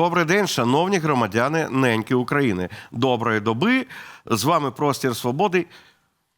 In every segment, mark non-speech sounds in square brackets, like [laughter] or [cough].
Добрий день, шановні громадяни неньки України. Доброї доби. З вами простір свободи.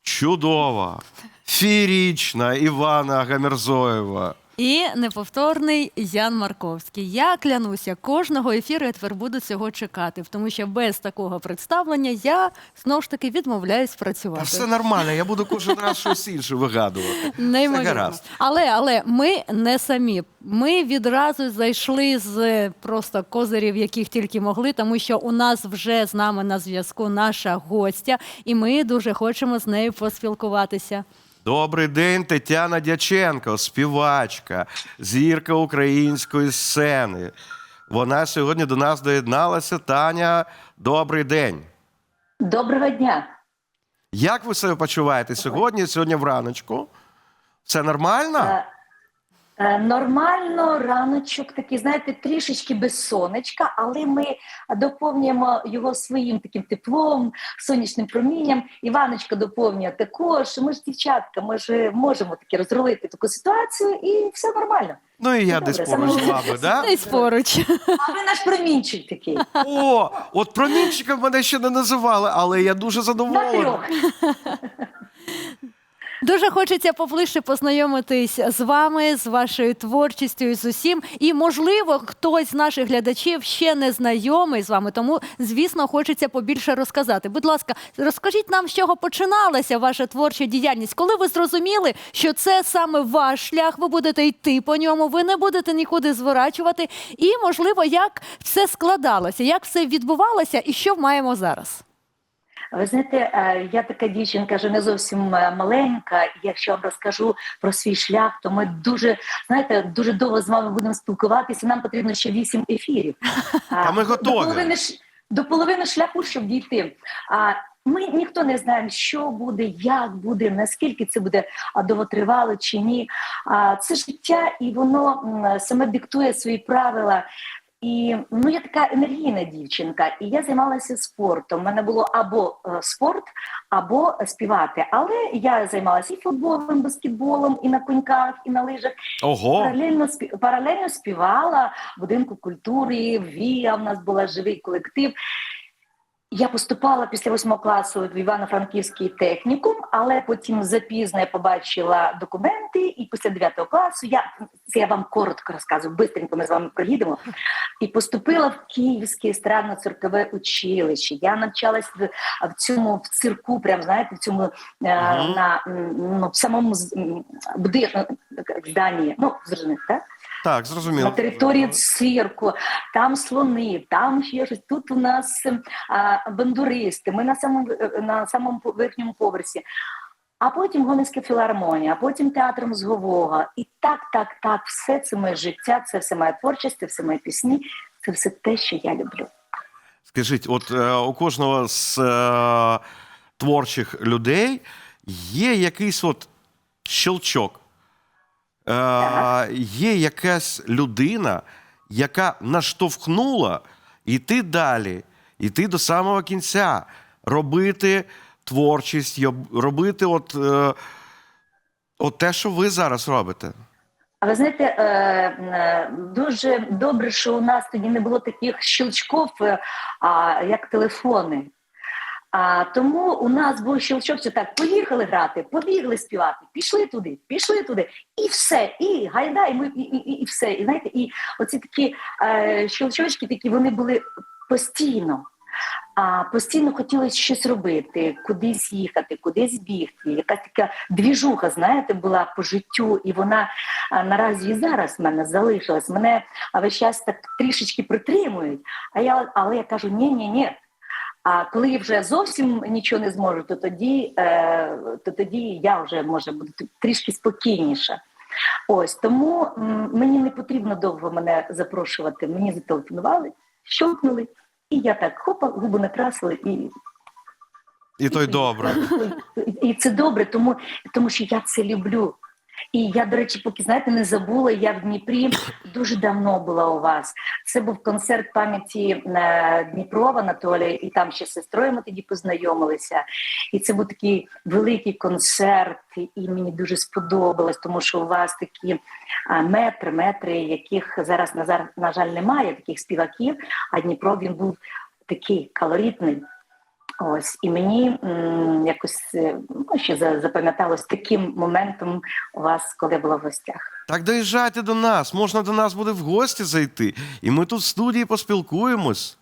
Чудова, фірічна Івана Гамірзоєва. І неповторний Ян Марковський. Я клянуся, кожного ефіру я тепер буду цього чекати, тому що без такого представлення я знову ж таки відмовляюсь Та працювати. все нормально, я буду кожен раз щось інше вигадувати. Неймовірно. Але але ми не самі. Ми відразу зайшли з просто козирів, яких тільки могли, тому що у нас вже з нами на зв'язку наша гостя, і ми дуже хочемо з нею поспілкуватися. Добрий день, Тетяна Дяченко, співачка, зірка української сцени. Вона сьогодні до нас доєдналася. Таня, добрий день. Доброго дня. Як ви себе почуваєте сьогодні, сьогодні враночку? Все нормально? Е, Нормально, раночок такий, знаєте, трішечки без сонечка, але ми доповнюємо його своїм таким теплом, сонячним промінням. Іваночка доповнює також. Ми ж дівчатка, ми ж можемо таки розрулити таку ситуацію, і все нормально. Ну і я Добре, десь поруч з вами, да? Десь поруч. А ви наш промінчик такий. О, от промінчиком мене ще не називали, але я дуже На трьох. Дуже хочеться поближче познайомитись з вами, з вашою творчістю і з усім. І можливо, хтось з наших глядачів ще не знайомий з вами, тому звісно хочеться побільше розказати. Будь ласка, розкажіть нам, з чого починалася ваша творча діяльність, коли ви зрозуміли, що це саме ваш шлях, ви будете йти по ньому, ви не будете нікуди зворачувати. І можливо, як все складалося, як все відбувалося, і що маємо зараз. Ви знаєте, е, я така дівчинка, вже не зовсім е, маленька. Якщо я вам розкажу про свій шлях, то ми дуже знаєте, дуже довго з вами будемо спілкуватися. Нам потрібно ще вісім ефірів. А ми до готові. половини ш- до половини шляху, щоб дійти. А ми ніхто не знаємо, що буде, як буде, наскільки це буде довготривало чи ні. А це життя, і воно саме диктує свої правила. І ну я така енергійна дівчинка, і я займалася спортом. У мене було або е, спорт, або співати. Але я займалася і футболом, і баскетболом, і на коньках, і на лижах. Ого, Паралельно паралельно співала в будинку культури. Вія в нас була живий колектив. Я поступала після восьмого класу в Івано-Франківський технікум, але потім запізно я побачила документи, і після 9 класу я це я вам коротко розказую, бистренько ми з вами проїдемо. І поступила в Київське естрадно-циркове училище. Я навчалась в, в цьому в цирку, прям знаєте, в цьому е, Мгм. на ну, в самому з- м, будинку зданні. Ну зрозумієте, так? Так, зрозуміло. на території цирку, там слони, там ще щось. Тут у нас а, бандуристи. Ми на самому на самому верхньому поверсі. А потім Гомельська філармонія, а потім театр мозгового. І так, так, так, все це моє життя, це все моя творчість, це все мої пісні, це все те, що я люблю. Скажіть, от е, у кожного з е, творчих людей є якийсь от щелчок, е, є якась людина, яка наштовхнула йти далі, йти до самого кінця, робити творчість, робити от, е, от те, що ви зараз робите. А ви знаєте, е, е, дуже добре, що у нас тоді не було таких щелчків, е, як телефони. А тому у нас був щелчок, що так, поїхали грати, побігли співати, пішли туди, пішли туди, і все, і гайда, і ми і, і, і, і все. І знаєте, і оці такі е, щелчочки, такі вони були постійно. А постійно хотілося щось робити, кудись їхати, кудись бігти. Якась така двіжуха, знаєте, була по життю, і вона наразі і зараз в мене залишилась. Мене весь час так трішечки притримують. А я, але я кажу: ні, ні, ні. А коли я вже зовсім нічого не зможу, то тоді, е, то тоді я вже може буду трішки спокійніша. Ось тому мені не потрібно довго мене запрошувати. Мені зателефонували, щелкнули, і я так хопа, губи накрасили і І то й добре. [laughs] і це добре, тому, тому що я це люблю. І я, до речі, поки знаєте, не забула, я в Дніпрі дуже давно була у вас. Це був концерт пам'яті е, Дніпрова Анатолія, і там ще з сестрою ми тоді познайомилися. І це був такий великий концерт, і мені дуже сподобалось, тому що у вас такі метри, метри, яких зараз на, жаль немає, таких співаків. А Дніпро він був такий калоритний. Ось і мені м, якось е, ну, ще запам'яталось таким моментом у вас, коли була в гостях. Так доїжджайте до нас, можна до нас буде в гості зайти, і ми тут в студії поспілкуємось.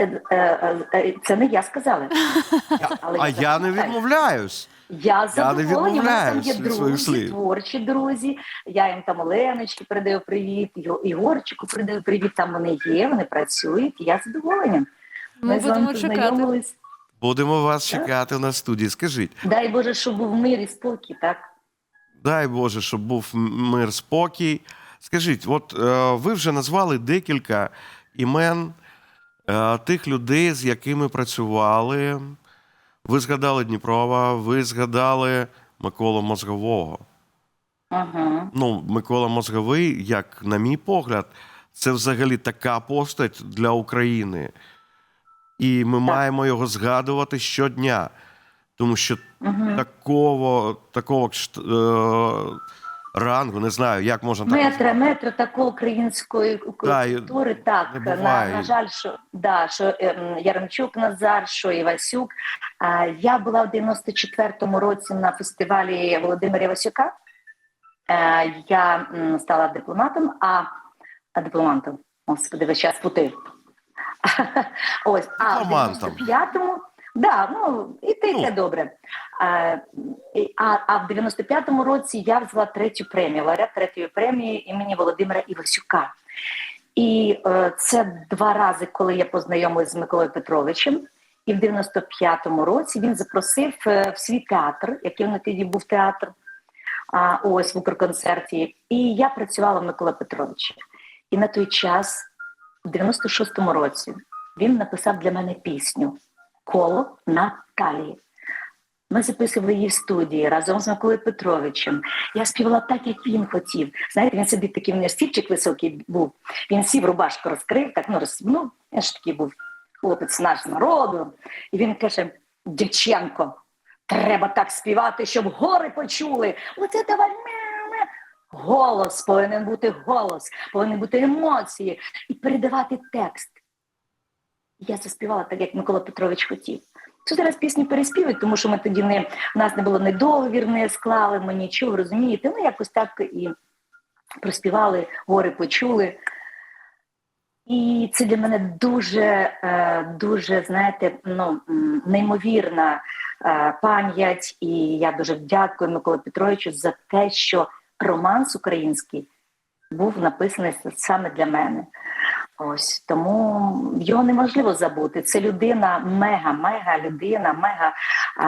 Е, е, е, Це не я сказала. [laughs] Але А я не запам'ятаю. відмовляюсь. Я задоволена. У нас там є від своїх друзі, слів. творчі друзі. Я їм там Оленочки передаю привіт, Йо- Ігорчику передаю привіт. Там вони є, вони працюють. і Я задоволена. Ми з вами будемо чекати. познайомились. Будемо вас чекати на студії. Скажіть, Дай Боже, щоб був мир і спокій, так? дай Боже, щоб був м- мир, спокій. Скажіть, от е, ви вже назвали декілька імен е, тих людей, з якими працювали. Ви згадали Дніпрова, ви згадали Миколу Мозгового. Угу. Ну, Микола Мозговий, як на мій погляд, це взагалі така постать для України. І ми маємо його згадувати щодня. Тому що Угу. такого, такого е, рангу, не знаю, як можна так Метра, метра такої української Да, культури, так не на, на жаль, що да, що ем, Яремчук Назар, що Івасюк. А, я була в 94-му році на фестивалі Володимира Івасюка. Е, я м, стала дипломатом, а, а дипломантом, господи, весь час путив. Ось, а в 95-му, да, ну і те, і Ну. добре. А, а в 95-му році я взяла третю премію, лауреат третьої премії імені Володимира Івасюка. І е, це два рази, коли я познайомилася з Миколою Петровичем. І в 95-му році він запросив е, в свій театр, який на тоді був театр, а, ось в Укрконцерті. І я працювала в Микола Петровича. І на той час, в 96-му році, він написав для мене пісню Коло Наталії. Ми записували її в студії разом з Миколою Петровичем. Я співала так, як він хотів. Знаєте, він собі такий мене стільчик високий був. Він сів рубашку розкрив, так ну розсібнув. Я ж такий був хлопець наш народу. І він каже: Дяченко, треба так співати, щоб гори почули. Оце давай. ме-ме». Голос повинен бути голос, повинні бути емоції і передавати текст. Я заспівала так, як Микола Петрович хотів. Що зараз пісню переспівують, тому що ми тоді не у нас не було не договір, не склали ми нічого, розумієте? Ну якось так і проспівали, гори почули. І це для мене дуже, е, дуже, знаєте, ну, неймовірна е, пам'ять. І я дуже дякую Миколі Петровичу за те, що романс український був написаний саме для мене. Ось тому його неможливо забути. Це людина, мега, мега людина, мега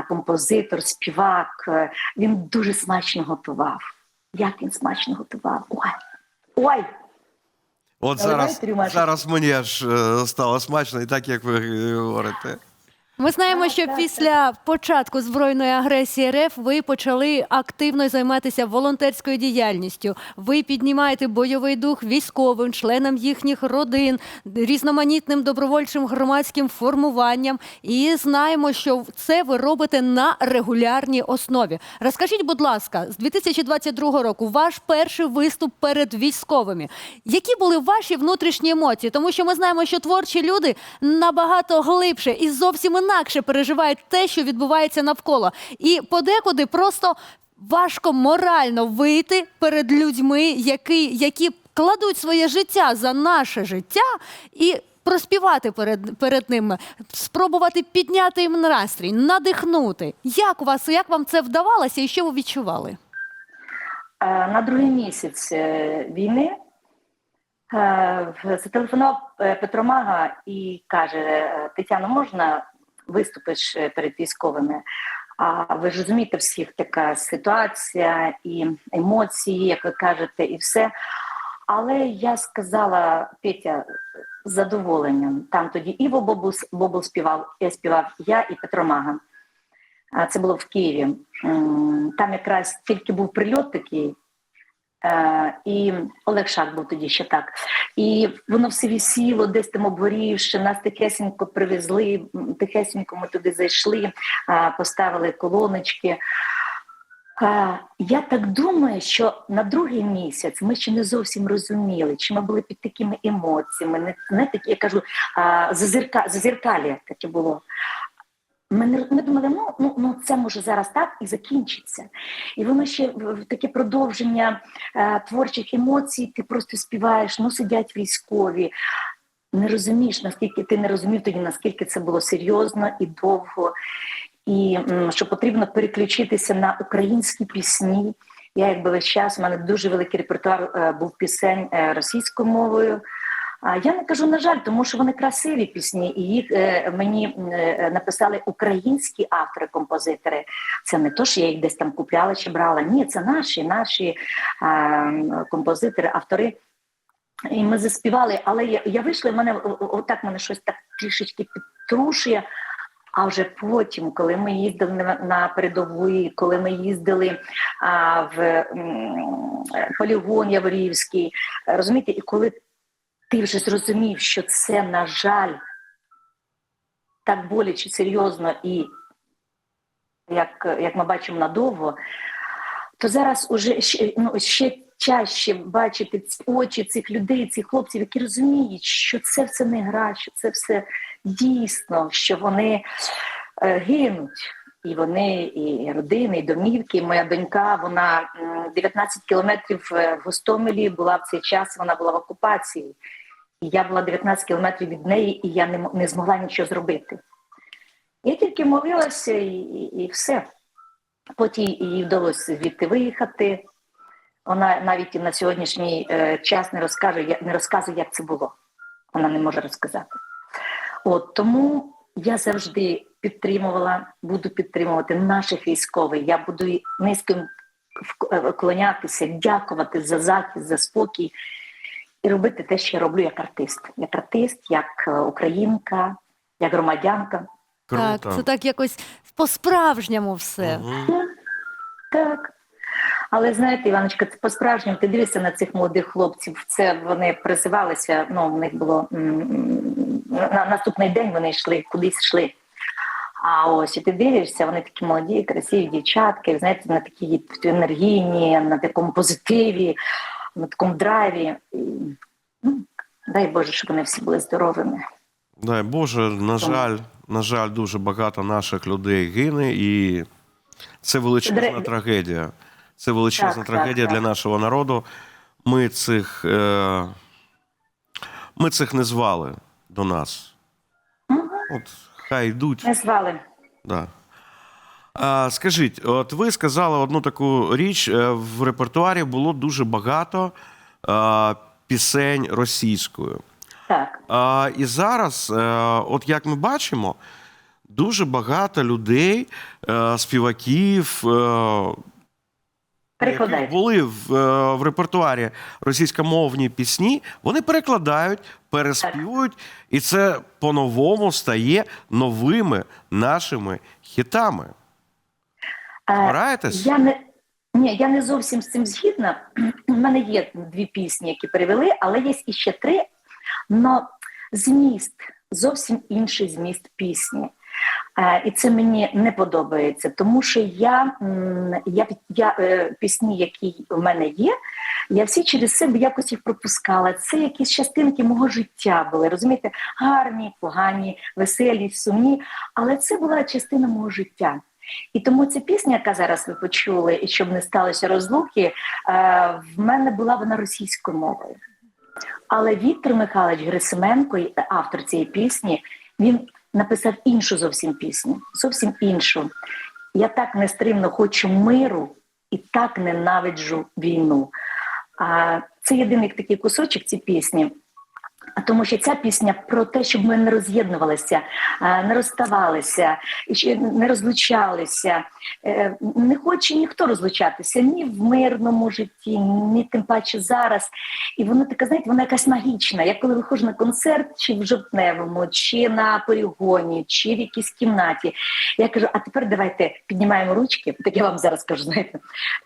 композитор, співак. Е, Він дуже смачно готував. Як він смачно готував? Ой! Ой! От зараз, зараз мені аж е, стало смачно, і так як ви говорите. Ми знаємо, що після початку збройної агресії РФ ви почали активно займатися волонтерською діяльністю. Ви піднімаєте бойовий дух військовим, членам їхніх родин, різноманітним добровольчим громадським формуванням. І знаємо, що це ви робите на регулярній основі. Розкажіть, будь ласка, з 2022 року ваш перший виступ перед військовими. Які були ваші внутрішні емоції? Тому що ми знаємо, що творчі люди набагато глибше і зовсім інакше переживають те, що відбувається навколо. І подекуди просто важко морально вийти перед людьми, які, які кладуть своє життя за наше життя і. Проспівати перед, перед ними, спробувати підняти їм настрій, надихнути. Як у вас, як вам це вдавалося і що ви відчували? Е, На другий місяць е, війни е, зателефонував Петро Мага і каже: Тетяно, можна виступиш е, перед військовими? А ви ж розумієте, всіх така ситуація і емоції, як ви кажете, і все. Але я сказала Петя з задоволенням. Там тоді Іво Бобул, Бобул співав, я співав я і Петро Мага. Це було в Києві. Там якраз тільки був прильот такий, Е, і Олег Шак був тоді ще так. І воно все висіло, десь там обгорівши, нас тихесенько привезли, тихесенько ми туди зайшли, е, поставили колоночки. Е, Я так думаю, що на другий місяць ми ще не зовсім розуміли, чи ми були під такими емоціями, не, не такі, я кажу, зазіркалі таке було. Ми, не, ми думали, ну, ну, ну це може зараз так і закінчиться. І воно ще в- таке продовження е, творчих емоцій, ти просто співаєш, ну сидять військові. Не розумієш, наскільки ти не розумів тоді, наскільки це було серйозно і довго, і що потрібно переключитися на українські пісні. Я якби весь час, у мене дуже великий репертуар е, був пісень е, російською мовою. А я не кажу, на жаль, тому що вони красиві пісні, і їх е, мені е, написали українські автори-композитори. Це не то, що я їх десь там купляла чи брала. Ні, це наші, наші е, композитори, автори. І ми заспівали, але я, я вийшла, і мене отак мене щось так трішечки підтрушує. А вже потім, коли ми їздили на, передові, коли ми їздили а, в м, полігон Яворівський, розумієте, і коли ти вже зрозумів, що це, на жаль, так боляче, серйозно і, як, як ми бачимо, надовго, то зараз уже ще, ну, ще чаще бачити очі цих людей, цих хлопців, які розуміють, що це все не гра, що це все дійсно, що вони е, гинуть. І вони, і родини, і домівки. Моя донька, вона м, 19 кілометрів е, в Гостомелі була в цей час, вона була в окупації. Я була 19 кілометрів від неї, і я не, не змогла нічого зробити. Я тільки молилася і, і, і все. Потім їй вдалося звідти виїхати. Вона навіть на сьогоднішній е, час не розкаже, не розказує, як це було. Вона не може розказати. От тому я завжди підтримувала, буду підтримувати наших військових. Я буду вк- е, вклонятися, дякувати за захист, за спокій і робити те, що я роблю як артист, як артист, як е, українка, як громадянка. Круто. Так, це так якось по-справжньому все. Мгм. Так. Але знаєте, Іваночка, це по-справжньому ти дивишся на цих молодих хлопців. Це вони призивалися. Ну, в них було на наступний день вони йшли, кудись йшли. А ось і ти дивишся, вони такі молоді, красиві дівчатки, знаєте, на такій енергійні, на такому позитиві, на такому драйві. І, ну, дай Боже, щоб вони всі були здоровими. Дай Боже, на жаль, на жаль, дуже багато наших людей гине, і це величезна Дре- трагедія. Це величезна Так, трагедія так, для так. нашого народу. Ми цих, е, ми цих не звали до нас. Мгм. От хай йдуть. Не звали. Да. Скажіть, от ви сказали одну таку річ: е, в репертуарі було дуже багато пісень російською. Так. А, і зараз, е, от як ми бачимо, дуже багато людей, е, співаків, які були в, в репертуарі російськомовні пісні, вони перекладають, переспівують, і це по-новому стає новими нашими хітами. Е, Збираєтесь? Я не ні, я не зовсім з цим згідна. У мене є дві пісні, які перевели, але є іще три. Но зміст зовсім інший зміст пісні. Е, і це мені не подобається, тому що я, я, я е, пісні, які в мене є, я всі через себе якось їх пропускала. Це якісь частинки мого життя були, розумієте, гарні, погані, веселі, сумні, але це була частина мого життя. І тому ця пісня, яка зараз ви почули, і щоб не сталося розлуки, е, в мене була вона російською мовою. Але Віктор Михайлович Грисименко, автор цієї пісні, він написав іншу зовсім пісню, зовсім іншу. Я так нестримно хочу миру і так ненавиджу війну. А це єдиний такий кусочок цієї пісні. Тому що ця пісня про те, щоб ми не роз'єднувалися, е, не розставалися, не розлучалися. Е, Не хоче ніхто розлучатися ні в мирному житті, ні тим паче зараз. І воно така, знаєте, вона якась магічна. Я коли виходжу на концерт, чи в жовтневому, чи на полігоні, чи в якійсь кімнаті, я кажу: а тепер давайте піднімаємо ручки, так я вам зараз кажу, знаєте.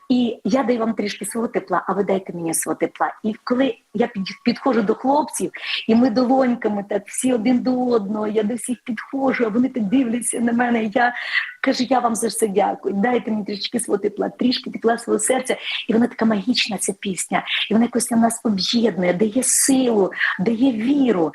І я даю вам трішки свого тепла, а ви дайте мені свого тепла. І коли я підходжу до хлопців, і ми долоньками так всі один до одного, я до всіх підходжу, а вони так дивляться на мене. Я кажу, я вам за все дякую. Дайте мені трішки свого тепла, трішки тепла свого серця. І вона така магічна, ця пісня. І вона якось на нас об'єднує, дає силу, дає віру.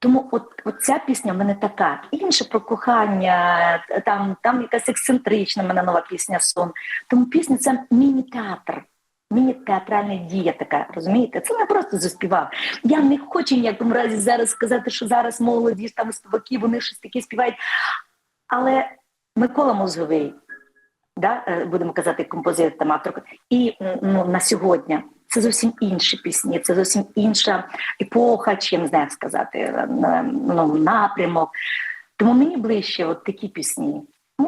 Тому от, от ця пісня в мене така. Інша про кохання, там, там якась ексцентрична в мене нова пісня сон. Тому пісня це міні-театр. Міні-театральна дія така, розумієте? Це не просто заспівав. Я не хочу в ніякому разі зараз сказати, що зараз молоді там співаки, вони щось таке співають. Але Микола Мозговий, да, е, будемо казати, композитор там автор, і ну, на сьогодні це зовсім інші пісні, це зовсім інша епоха, чи я не знаю, сказати, е, ну, напрямок. Тому мені ближче от такі пісні.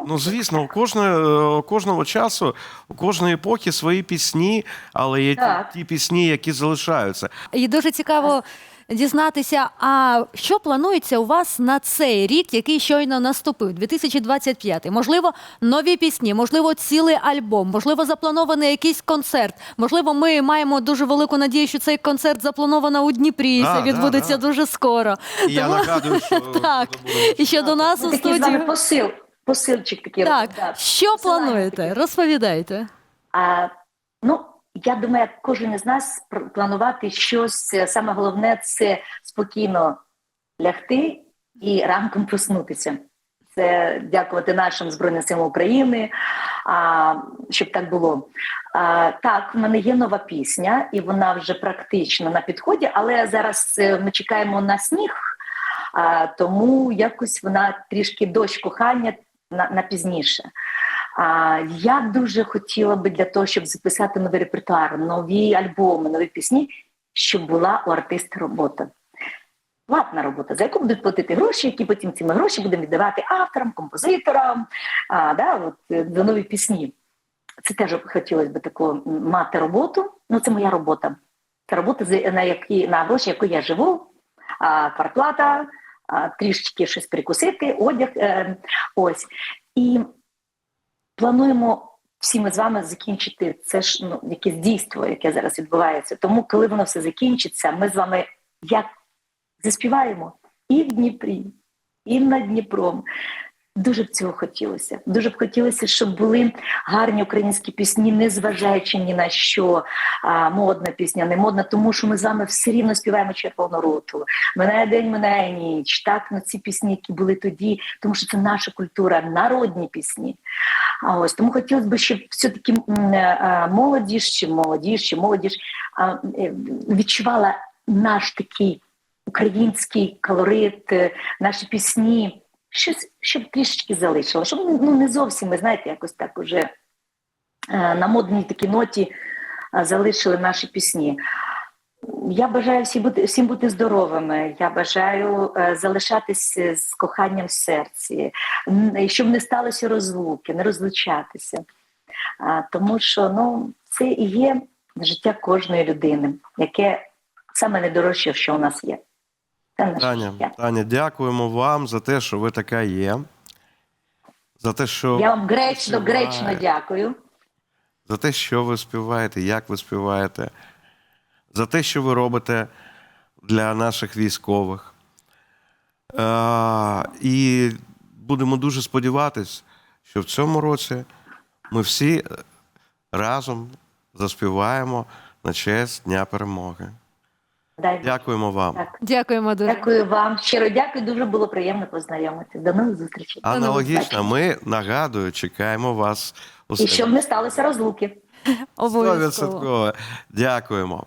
Ну, звісно, у кожного, у кожного часу, у кожної епохи свої пісні, але є ті, Так. ті пісні, які залишаються. І дуже цікаво дізнатися, а що планується у вас на цей рік, який щойно наступив, 2025? Можливо, нові пісні, можливо, цілий альбом, можливо, запланований якийсь концерт. Можливо, ми маємо дуже велику надію, що цей концерт заплановано у Дніпрі. і Да, Це да, відбудеться да. дуже скоро. І я Тому- нагадую, що [laughs] так. І що до нас у студії. посил, посилчик такий. Так, да. що посилання плануєте? таке. Розповідайте. А, ну, я думаю, як кожен із нас пр- планувати щось, е, саме головне це спокійно лягти і ранком проснутися. Це дякувати нашим Збройним силам України, а, щоб так було. А, так, в мене є нова пісня, і вона вже практично на підході, але зараз е, ми чекаємо на сніг, а, тому якось вона трішки дощ кохання на, на пізніше. А, я дуже хотіла би для того, щоб записати новий репертуар, нові альбоми, нові пісні, щоб була у артиста робота. Платна робота, за яку будуть платити гроші, які потім цими гроші будемо віддавати авторам, композиторам, а, да, от, е, за нові пісні. Це теж хотілося б таку мати роботу. Ну, це моя робота. Це робота, на, які, на гроші, яку я живу, а, квартплата, трішечки щось прикусити, одяг. Е, ось. І плануємо всі ми з вами закінчити це ж ну, якесь дійство, яке зараз відбувається. Тому, коли воно все закінчиться, ми з вами як заспіваємо і в Дніпрі, і над Дніпром. Дуже б цього хотілося. Дуже б хотілося, щоб були гарні українські пісні, не зважаючи ні на що а, модна пісня, не модна, тому що ми з вами все рівно співаємо червону роту. Минає день, минає ніч. Так, ну ці пісні, які були тоді, тому що це наша культура, народні пісні. А ось тому хотілося б, щоб все-таки м, е, молодіж чи молодіж, чи молодіж е, відчувала наш такий український колорит, е, наші пісні, щось, щоб трішечки залишило, щоб ну, не зовсім, ми знаєте, якось так уже е, на модній такій ноті е, залишили наші пісні. Я бажаю всім бути, всім бути здоровими. Я бажаю е, залишатися з коханням в серці, щоб не сталося розлуки, не розлучатися. А, тому що ну, це і є життя кожної людини, яке саме найдорожче, що у нас є. Це наше Таня, життя. Таня, дякуємо вам за те, що ви така є. За те, що Я вам гречно, співаєте. гречно дякую. за те, що ви співаєте, як ви співаєте, за те, що ви робите для наших військових. Е, і будемо дуже сподіватись, що в цьому році ми всі разом заспіваємо на честь Дня перемоги. Дай Дякуємо вам. Так. Дякуємо дуже. Дякую вам. Щиро дякую. Дуже було приємно познайомитися. До нових зустрічей. Аналогічно, ми нагадую, чекаємо вас у І щоб не сталося розлуки. [laughs] Обов'язково. Дякуємо.